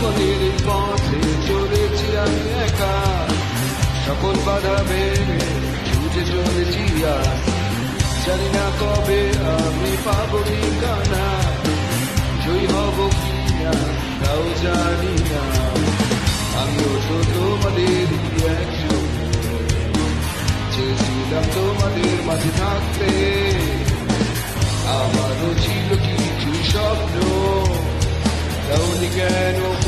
জীবনের পথে চলেছি আমি একা। সকল বাধা মেনে ছুটে চলেছি আর। জানি না কবে আমি পাবো ঠিকানা। জয় হব কি না তাও জানি না। আমিও তো তোমাদের একজন। চেয়েছিলাম তোমাদের মাঝে থাকতে। আমারও ছিল কিছু স্বপ্ন। তাহলে কেন